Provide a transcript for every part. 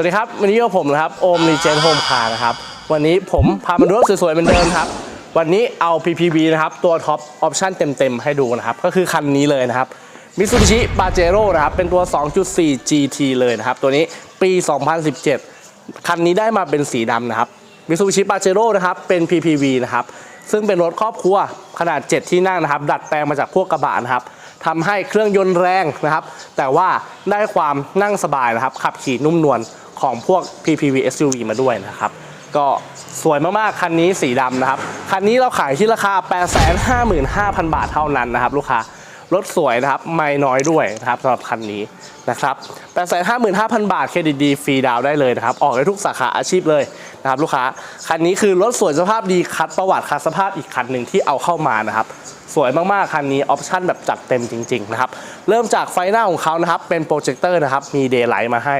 วัสดีครับ วันนี้อยู่กับผมนะครับโอมรีเจนโฮมคาร์นะครับ วันนี้ผมพามาดูรถสวยๆเหมือนเดิมครับ วันนี้เอา PPV นะครับ ตัวท็อปออปชั่นเต็มๆ ให้ดูนะครับ ก็คือคันนี้เลยนะครับ Mitsubishi Pajero นะครับ เป็นตัว 2.4 GT เลยนะครับ ตัวนี้ปี 2017 คันนี้ได้มาเป็นสีดำนะครับ Mitsubishi Pajero นะครับ เป็น PPV นะครับ ซึ่งเป็นรถครอบครัวขนาด 7 ที่นั่งนะครับ ดัดแปลงมาจากพวกกระบะนะครับทำให้เครื่องยนต์แรงนะครับ แต่ว่าได้ความนั่งสบายนะครับ ขับขี่นุ่มนวล ของพวก PPV SUV มาด้วยนะครับ ก็สวยมากๆ คันนี้สีดำนะครับ คันนี้เราขายที่ราคา 855,000 บาทเท่านั้นนะครับ ลูกค้ารถสวยนะครับ ไม่น้อยด้วยนะครับสำหรับคันนี้นะครับ855,000 บาทเครดิตดีฟรีดาวได้เลยนะครับ ออกได้ทุกสาขาอาชีพเลยนะครับลูกค้า คันนี้คือรถสวยสภาพดีคัดประวัติคัดสภาพอีกคันหนึ่งที่เอาเข้ามานะครับ สวยมากๆ คันนี้ออปชั่นแบบจัดเต็มจริงๆนะครับ เริ่มจากไฟหน้าของเขานะครับ เป็นโปรเจคเตอร์นะครับ มีเดย์ไลท์มาให้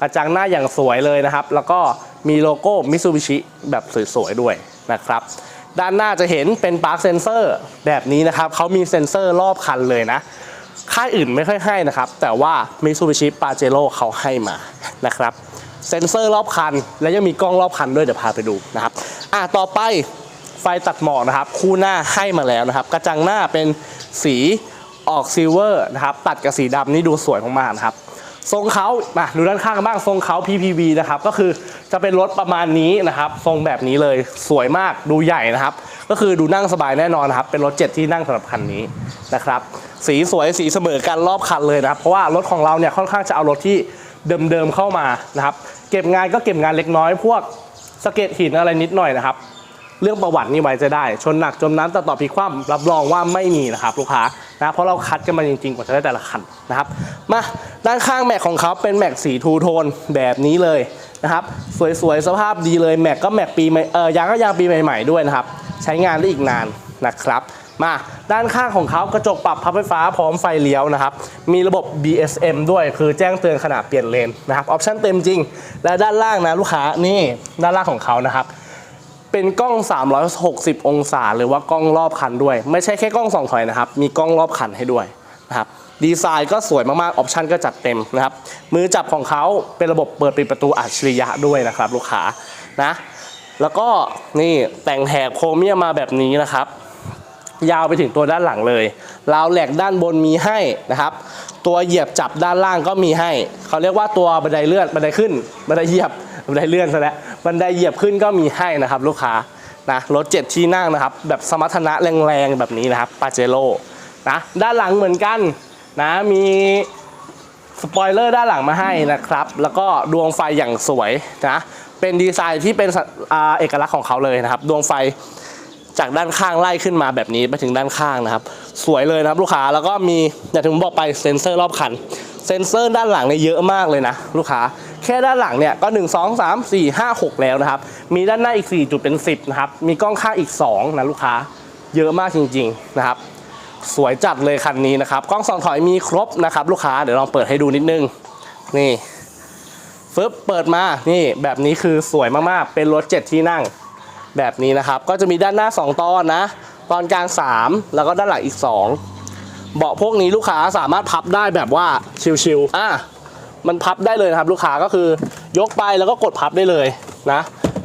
กระจังหน้าอย่างสวยเลยนะครับ แล้วก็มีโลโก้มิ t ซูบิชิแบบสวยๆด้วยนะครับ ด้านหน้าจะเห็นเป็นปาร์คเซนเซอร์แบบนี้นะครับเขามีเซ็นเซอร์รอบคันเลยนะค่ายอื่นไม่ค่อยให้นะครับ แต่ว่า Mitsubishi Pajero เขาให้มานะครับเซ็นเซอร์รอบคัน และยังมีกล้องรอบคันด้วยเดี๋ยวพาไปดูนะครับอะต่อไปไฟตัดหมอกนะครับ คู่หน้าให้มาแล้วนะครับ กระจังหน้าเป็นสีออกซิลเวอร์นะครับ ตัดกับสีดำนี่ดูสวยมากๆนะครับ ทรงเขามาดูด้านข้างกันบ้างทรงเขา PPV นะครับก็คือจะเป็นรถประมาณนี้นะครับ ทรงแบบนี้เลยสวยมากดูใหญ่นะครับ ก็คือดูนั่งสบายแน่นอนนครับ เป็นรถเจ็ดที่นั่งสำหรับคันนี้นะครับ สีสวยสีเสมอกันรอบคันเลยนะครับ เพราะว่ารถของเราเนี่ยค่อนข้างจะเอารถที่เดิมๆเข้ามานะครับ เก็บงานก็เก็บงานเล็กน้อย พวกสะเก็ดหินอะไรนิดหน่อยนะครับ เรื่องประวัตินี่ไว้จะได้ ชนหนักจมน้ำตัดต่อพิคว่ำรับรองว่าไม่มีนะครับ ลูกค้า นะเพราะเราคัดกันมาจริงๆ กว่าจะได้แต่ละคันนะครับมาด้านข้างแม็กของเขาเป็นแม็กสีทูโทนแบบนี้เลยนะครับสวยๆ สภาพดีเลยแม็กก็แม็กปีใหม่เออยางก็ยางปีใหม่ๆด้วยนะครับ ใช้งานได้อีกนานนะครับ มาด้านข้างของเขากระจกปรับพับไฟฟ้าพร้อมไฟเลี้ยวนะครับ มีระบบ BSM ด้วยคือแจ้งเตือนขณะเปลี่ยนเลนนะครับออปชั่นเต็มจริง และด้านล่างนะลูกค้านี่ด้านล่างของเขานะครับ เป็นกล้อง 360 องศา หรือว่ากล้องรอบคันด้วย ไม่ใช่แค่กล้องส่องถอยนะครับ มีกล้องรอบคันให้ด้วยนะครับดีไซน์ก็สวยมากๆ ออปชันก็จัดเต็มนะครับ มือจับของเขาเป็นระบบเปิดปิดประตูอัจฉริยะด้วยนะครับ ลูกค้านะแล้วก็นี่แต่งแถบโครเมียมมาแบบนี้นะครับ ยาวไปถึงตัวด้านหลังเลยราวแหลกด้านบนมีให้นะครับ ตัวเหยียบจับด้านล่างก็มีให้ เขาเรียกว่าตัวบันไดเลื่อนบันไดขึ้นบันไดเหยียบ บันไดเลื่อนซะแล้วบันไดเหยียบขึ้นก็มีให้นะครับลูกค้านะรถเจ็ดที่นั่งนะครับ แบบสมรรถนะแรงๆแบบนี้นะครับปาเจโร่นะด้านหลังเหมือนกันนะมีสปอยเลอร์ด้านหลังมาให้นะครับ แล้วก็ดวงไฟอย่างสวยนะเป็นดีไซน์ที่เป็นอเอกลักษณ์ของเขาเลยนะครับ ดวงไฟจากด้านข้างไล่ขึ้นมาแบบนี้ไปถึงด้านข้างนะครับ สวยเลยนะครับลูกค้าแล้วก็มีอย่างที่ผมบอกไปเซ็นเซอร์รอบคัน เซ็นเซอร์ด้านหลังเนี่ยเยอะมากเลยนะ ลูกค้า แค่ด้านหลังเนี่ยก็ 1 2 3 4 5 6 แล้วนะครับ มีด้านหน้าอีก 4 จุดเป็น 10 นะครับ มีกล้องข้างอีก 2 นะลูกค้า เยอะมากจริง ๆ นะครับ สวยจัดเลยคันนี้นะครับ กล้องสองถอยมีครบนะครับ ลูกค้า เดี๋ยวลองเปิดให้ดูนิดนึง นี่ฟึบเปิดมา นี่แบบนี้คือสวยมากๆ เป็นรถ 7 ที่นั่ง แบบนี้นะครับ ก็จะมีด้านหน้า 2 ตอนนะ ตอนกลาง 3 แล้วก็ด้านหลังอีก 2 เบาะพวกนี้ลูกค้าสามารถพับได้แบบว่าชิลๆอะ มันพับได้เลยนะครับ ลูกค้าก็คือยกไปแล้วก็กดพับได้เลยนะ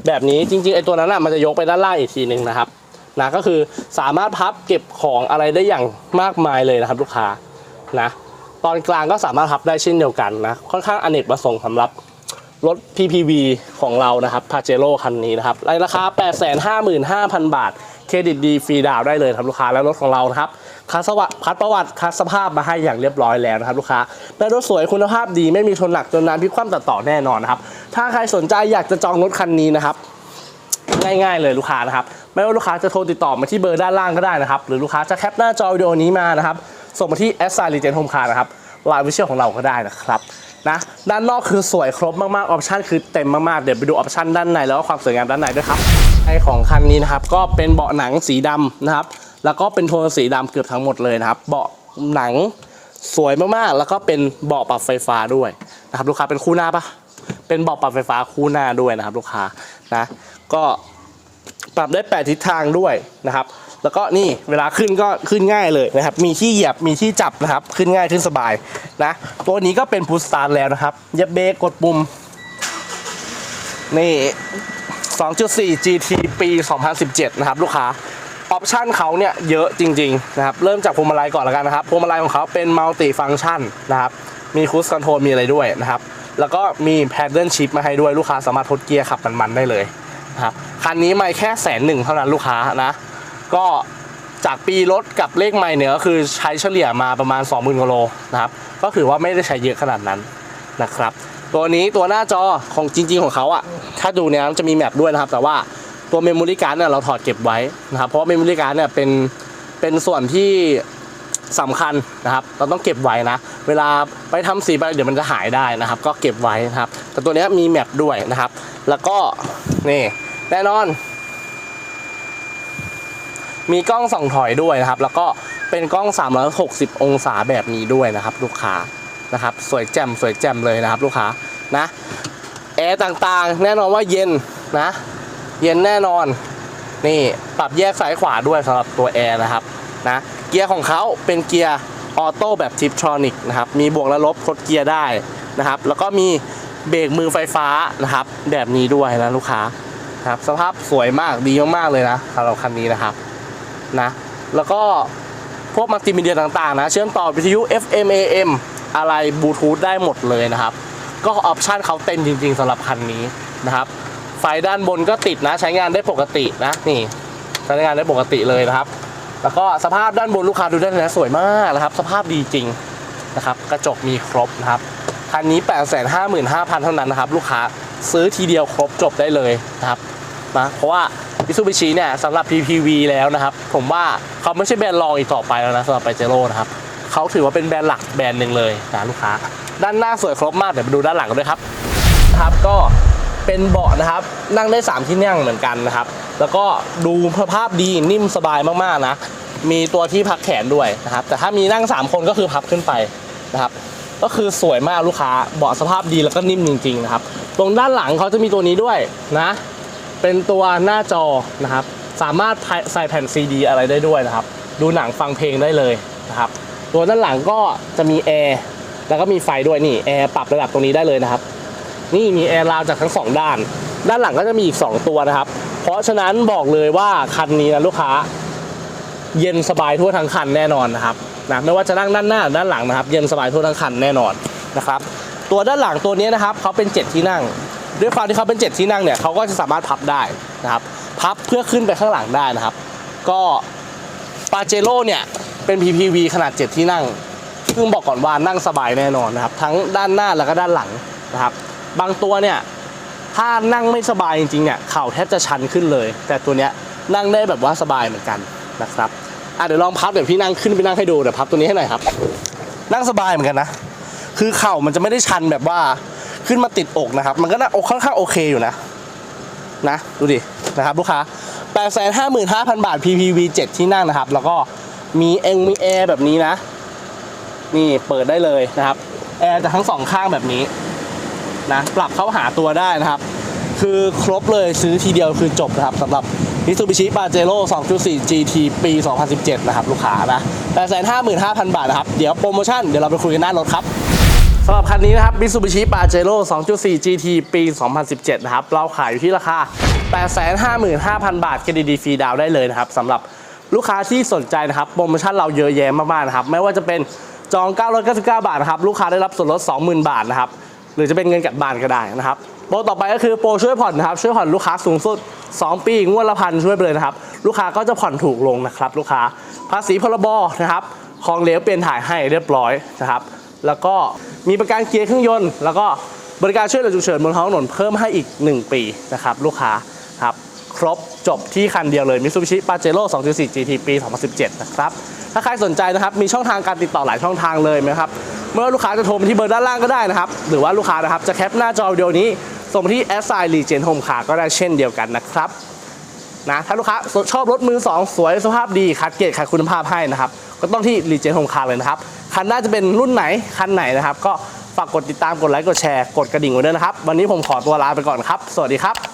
แบบนี้จริงๆไอ้ตัวนั้นอะมันจะยกไปด้านล่างอีกทีหนึ่งนะครับนะก็คือสามารถพับเก็บของอะไรได้อย่างมากมายเลยนะครับ ลูกค้านะ ตอนกลางก็สามารถพับได้เช่นเดียวกันนะค่อนข้างอเนกประสงค์สำหรับรถ PPV ของเรานะครับพาเจโร่คันนี้นะครับราคา 855,000 บาท เครดิตดีฟรีดาวได้เลยครับลูกค้าแล้วรถของเรานะครับ คัดสวัสดิ์คัดประวัติคัดสภาพมาให้อย่างเรียบร้อยแล้วนะครับลูกค้าได้รถสวยคุณภาพดีไม่มีชนหนักจนนานพิกคว่ำตัดต่อแน่นอนนะครับถ้าใครสนใจอยากจะจองรถคันนี้นะครับง่ายๆเลยลูกค้านะครับไม่ว่าลูกค้าจะโทรติดต่อมาที่เบอร์ด้านล่างก็ได้นะครับหรือลูกค้าจะแคปหน้าจอวิดีโอนี้มานะครับส่งมาที่ s อ i รีเจนโฮมคาร์นะครับไลน์วิเชียลของเราก็ได้นะครับนะด้านนอกคือสวยครบมากๆออปชันคือเต็มมากๆเดี๋ยวไปดูออปชันด้านในแล้วก็ความสวยงามด้านในด้วยครับไอของคันนี้นะครับก็เป็นเบาะหนังสีดำนะครับ แล้วก็เป็นโทนสีดำเกือบทั้งหมดเลยนะครับ เบาะหนังสวยมากๆ แล้วก็เป็นเบาะปรับไฟฟ้าด้วยนะครับ ลูกค้าเป็นคู่หน้าปะเป็นเบาะปรับไฟฟ้าคู่หน้าด้วยนะครับ ลูกค้านะก็ปรับได้8ทิศทางด้วยนะครับ แล้วก็นี่เวลาขึ้นก็ขึ้นง่ายเลยนะครับ มีที่เหยียบมีที่จับนะครับ ขึ้นง่ายขึ้นสบายนะ ตัวนี้ก็เป็นพุชสตาร์แล้วนะครับเหยียบเบรกกดปุ่มนี่2.4 GT ปี 2017 นะครับ ลูกค้า ออปชันเขาเนี่ยเยอะจริงๆนะครับเริ่มจากพวงมาลัยก่อนล้วกันนะครับพวงมาลัยของเขาเป็นมัลติฟังชันนะครับมีคู i คอนโทรลมีอะไรด้วยนะครับแล้วก็มีแพดเดิลชิพมาให้ด้วยลูกค้าสามารถทดเกียร์ขับมันๆได้เลยนะครับคันนี้ไม่แค่แสนหนึ่งเท่านั้นลูกค้านะก็จากปีรถกับเลขไม่เนี่ยก็คือใช้เฉลี่ยมาประมาณ 20,000กิโลนะครับก็ถือว่าไม่ได้ใช้เยอะขนาดนั้นนะครับตัวนี้ตัวหน้าจอของจริง ๆ ของเขาอะถ้าดูเนี่ยมันจะมีแมปด้วยนะครับ แต่ว่า ตัวเมมโมรี่การ์ดเนี่ยเราถอดเก็บไว้นะครับ เพราะเมมโมรี่การ์ดเนี่ยเป็นเป็นส่วนที่สำคัญนะครับ เราต้องเก็บไว้นะ เวลาไปทำสีไปเดี๋ยวมันจะหายได้นะครับ ก็เก็บไว้นะครับ แต่ตัวนี้มีแมปด้วยนะครับ แล้วก็นี่แน่นอน มีกล้องส่องถอยด้วยนะครับ แล้วก็เป็นกล้อง 360 องศาแบบนี้ด้วยนะครับ ลูกค้านะครับ สวยแจ่มสวยแจ่มเลยนะครับ ลูกค้านะแอร์ต่างๆ แน่นอนว่าเย็นนะ เย็นแน่นอน นี่ปรับแยกซ้ายขวาด้วยสำหรับตัวแอร์นะครับนะเกียร์ของเขาเป็นเกียร์ออโต้แบบทิปทรอนิกนะครับมีบวกและลบทดเกียร์ได้นะครับ แล้วก็มีเบรกมือไฟฟ้านะครับ แบบนี้ด้วยนะลูกค้าครับสภาพสวยมากดีมากๆเลยนะสำหรับคันนี้นะครับนะแล้วก็พวกมัลติมีเดียต่างๆนะ เชื่อมต่อวิทยุ FM AM อะไรบลูทูธได้หมดเลยนะครับ ก็ออปชันเขาเต็มจริงๆสำหรับคันนี้นะครับ ไฟด้านบนก็ติดนะ ใช้งานได้ปกตินะนี่ใช้งานได้ปกติเลยนะครับ แล้วก็สภาพด้านบนลูกค้าดูได้นะสวยมากนะครับ สภาพดีจริงนะครับ กระจกมีครบนะครับคันนี้ 855,000 เท่านั้นนะครับ ลูกค้าซื้อทีเดียวครบจบได้เลยนะครับนะเพราะว่า Mitsubishi เนี่ยสำหรับ PPV แล้วนะครับ ผมว่าเขาไม่ใช่แบรนด์รองอีกต่อไปแล้วนะสำหรับ Pajero นะครับเขาถือว่าเป็นแบรนด์หลักแบรนด์หนึ่งเลยนะลูกค้า ด้านหน้าสวยครบมากเดี๋ยวไปดูด้านหลังกันด้วยครับนะครับก็ เป็นเบาะนะครับ นั่งได้ 3 ที่นั่งเหมือนกันนะครับ แล้วก็ดูสภาพดีนิ่มสบายมากๆนะ มีตัวที่พักแขนด้วยนะครับ แต่ถ้ามีนั่ง 3 คนก็คือพับขึ้นไปนะครับ ก็คือสวยมากลูกค้าเบาะสภาพดีแล้วก็นิ่มจริงๆนะครับ ตรงด้านหลังเขาจะมีตัวนี้ด้วยนะ เป็นตัวหน้าจอนะครับ สามารถใส่แผ่นซีดีอะไรได้ด้วยนะครับ ดูหนังฟังเพลงได้เลยนะครับ ตัวด้านหลังก็จะมีแอร์แล้วก็มีไฟด้วยนี่แอร์ปรับระดับตรงนี้ได้เลยนะครับ นี่มีแอร์ราวจากทั้งสองด้าน ด้านหลังก็จะมีอีก 2 ตัวนะครับ เพราะฉะนั้นบอกเลยว่าคันนี้นะลูกค้า เย็นสบายทั่วทั้งคันแน่นอนนะครับนะไม่ว่าจะนั่งด้านหน้าด้านหลังนะครับ เย็นสบายทั่วทั้งคันแน่นอนนะครับ ตัวด้านหลังตัวนี้นะครับเขาเป็น 7 ที่นั่ง ด้วยความที่เขาเป็น 7 ที่นั่งเนี่ยเขาก็จะสามารถพับได้นะครับพับเพื่อขึ้นไปข้างหลังได้นะครับ ก็ปาเจโร่เนี่ยเป็น PPV ขนาด 7 ที่นั่งซึ่งบอกก่อนว่านั่งสบายแน่นอนนะครับ ทั้งด้านหน้าแล้วก็ด้านหลังนะครับ บางตัวเนี่ยถ้านั่งไม่สบายจริงๆเนี่ยเข่าแทบจะชันขึ้นเลย แต่ตัวเนี้ยนั่งได้แบบว่าสบายเหมือนกันนะครับอะเดี๋ยวลองพับเดี๋ยวพี่นั่งขึ้นไปนั่งให้ดูเดี๋ยวพับตัวนี้ให้หน่อยครับ นั่งสบายเหมือนกันนะ คือเข่ามันจะไม่ได้ชันแบบว่าขึ้นมาติดอกนะครับ มันก็น่าอกค่อนข้างโอเคอยู่นะนะดูดินะครับลูกค้า855,000 บาท PPV 7 ที่นั่งนะครับ แล้วก็มีเองมีแอร์แบบนี้นะ นี่เปิดได้เลยนะครับ แอร์จะทั้งสองข้างแบบนี้ นะปรับเข้าหาตัวได้นะครับ คือครบเลยซื้อทีเดียวคือจบนะครับสำหรับ Mitsubishi Pajero 2.4 GT ปี 2017 นะครับ ลูกค้านะ855,000 บาทนะครับ เดี๋ยวโปรโมชั่น เดี๋ยวเราไปคุยกันหน้ารถครับสำหรับคันนี้นะครับ Mitsubishi Pajero 2.4 GT ปี 2017 นะครับ เราขายอยู่ที่ราคา 855,000 บาทเครดิตดีฟรีดาวได้เลยนะครับสำหรับลูกค้าที่สนใจนะครับ โปรโมชั่นเราเยอะแยะมากๆนะครับ ไม่ว่าจะเป็นจอง 999 บาทนะครับ ลูกค้าได้รับส่วนลด 20,000 บาทนะครับ หรือจะเป็นเงินกับบานก็ได้นะครับโปรต่อไปก็คือโปรช่วยผ่อนนะครับช่วยผ่อนลูกค้าสูงสุด 2 ปีงวดละพันช่วยไปเลยนะครับ ลูกค้าก็จะผ่อนถูกลงนะครับ ลูกค้าภาษีพรบนะครับของเหลวเปลี่ยนถ่ายให้เรียบร้อยนะครับ แล้วก็มีประกันเกียร์เครื่องยนต์ แล้วก็บริการช่วยเหลือฉุกเฉินบนท้องถนนเพิ่มให้อีก 1 ปีนะครับลูกค้าครับครบจบที่คันเดียวเลย Mitsubishi Pajero 2.4 GT ปี 2017 นะครับ ถ้าใครสนใจนะครับ มีช่องทางการติดต่อหลายช่องทางเลยนะครับ เมื่อลูกค้าจะโทรมาที่เบอร์ด้านล่างก็ได้นะครับ หรือว่าลูกค้านะครับจะแคปหน้าจอวิดีโอนี้ส่งมาที่ s i r e g e n Home Car ก็ได้เช่นเดียวกันนะครับนะถ้าลูกค้าชอบรถมือ 2 สวยสภาพดีคัดเกรดคัดคุณภาพให้นะครับ ก็ต้องที่ r e g e n Home Car เลยนะครับ คันน่าจะเป็นรุ่นไหน คันไหนนะครับ ก็ฝากกดติดตามกดไลค์กดแชร์กดกระดิ่งไว้ด้วยนะครับ วันนี้ผมขอตัวลาไปก่อนครับ สวัสดีครับ